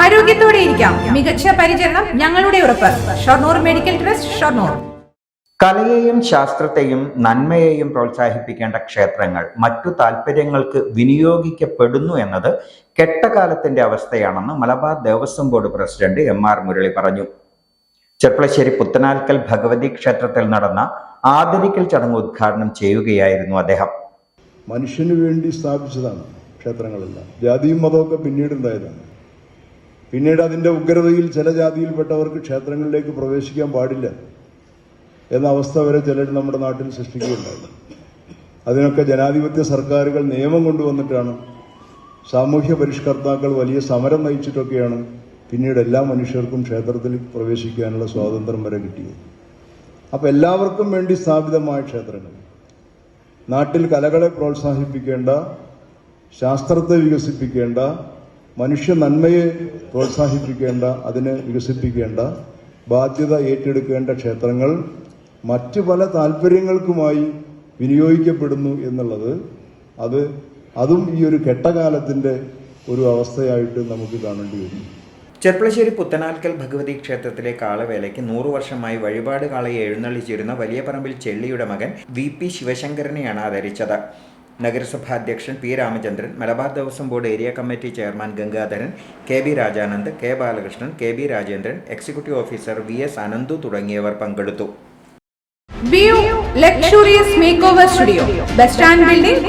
ആരോഗ്യത്തോടെ ഇരിക്കാം. മികച്ച പരിചരണം ഞങ്ങളുടെ ഉറപ്പ്. Shoranur medical trust Shoranur. കലയെയും ശാസ്ത്രത്തെയും നന്മയെയും പ്രോത്സാഹിപ്പിക്കേണ്ട ക്ഷേത്രങ്ങൾ മറ്റു താല്പര്യങ്ങൾക്ക് വിനിയോഗിക്കപ്പെടുന്നു എന്നത് കെട്ടകാലത്തിന്റെ അവസ്ഥയാണെന്ന് Malabar Devaswom board president M R Murali പറഞ്ഞു. ചെർപ്പളശ്ശേരി പുത്തനാൽക്കൽ ഭഗവതി ക്ഷേത്രത്തിൽ നടന്ന ആദരിക്കൽ ചടങ്ങ് ഉദ്ഘാടനം ചെയ്യുകയായിരുന്നു അദ്ദേഹം. മനുഷ്യന് വേണ്ടി സ്ഥാപിച്ചതാണ് ക്ഷേത്രങ്ങളെല്ലാം. ജാതിയും മതമൊക്കെ പിന്നീട് ഉണ്ടായതാണ് പിന്നീട് അതിന്റെ ഉഗ്രതയിൽ ചില ജാതിയിൽപ്പെട്ടവർക്ക് ക്ഷേത്രങ്ങളിലേക്ക് പ്രവേശിക്കാൻ പാടില്ല എന്ന അവസ്ഥ വരെ ചിലർ നമ്മുടെ നാട്ടിൽ സൃഷ്ടിക്കുകയുണ്ടായി. അതിനൊക്കെ ജനാധിപത്യ സർക്കാരുകൾ നിയമം കൊണ്ടുവന്നിട്ടാണ് സാമൂഹ്യ പരിഷ്കർത്താക്കൾ വലിയ സമരം നയിച്ചിട്ടൊക്കെയാണ് പിന്നീട് എല്ലാ മനുഷ്യർക്കും ക്ഷേത്രത്തിൽ പ്രവേശിക്കാനുള്ള സ്വാതന്ത്ര്യം വരെ കിട്ടിയത്. അപ്പം എല്ലാവർക്കും വേണ്ടി സ്ഥാപിതമായ ക്ഷേത്രങ്ങൾ. നാട്ടിൽ കലകളെ പ്രോത്സാഹിപ്പിക്കേണ്ട ശാസ്ത്രത്തെ വികസിപ്പിക്കേണ്ട മനുഷ്യ നന്മയെ പ്രോത്സാഹിപ്പിക്കേണ്ട അതിനെ വികസിപ്പിക്കേണ്ട ബാധ്യത ഏറ്റെടുക്കേണ്ട ക്ഷേത്രങ്ങൾ മറ്റു പല താല്പര്യങ്ങൾക്കുമായി വിനിയോഗിക്കപ്പെടുന്നു എന്നുള്ളത് അത് അതും ഈ ഒരു കെട്ടകാലത്തിന്റെ ഒരു അവസ്ഥയായിട്ട് നമുക്ക് കാണേണ്ടി വരും. ചെർപ്പളശ്ശേരി പുത്തനാൽക്കൽ ഭഗവതി ക്ഷേത്രത്തിലെ കാളവേലയ്ക്ക് നൂറു വർഷമായി വഴിപാട് കാളയെ എഴുന്നള്ളിച്ചിരുന്ന വലിയ പറമ്പിൽ ചെള്ളിയുടെ മകൻ വി പി ശിവശങ്കരനെയാണ് ആദരിച്ചത്. നഗരസഭാ അധ്യക്ഷൻ P Ramachandran Malabar Devaswom board area committee chairman Gangadharan K B Rajanand K Balakrishnan K B Rajendran executive officer V S Ananthu തുടങ്ങിയവർ പങ്കെടുത്തു. Luxurious make studio bus stand building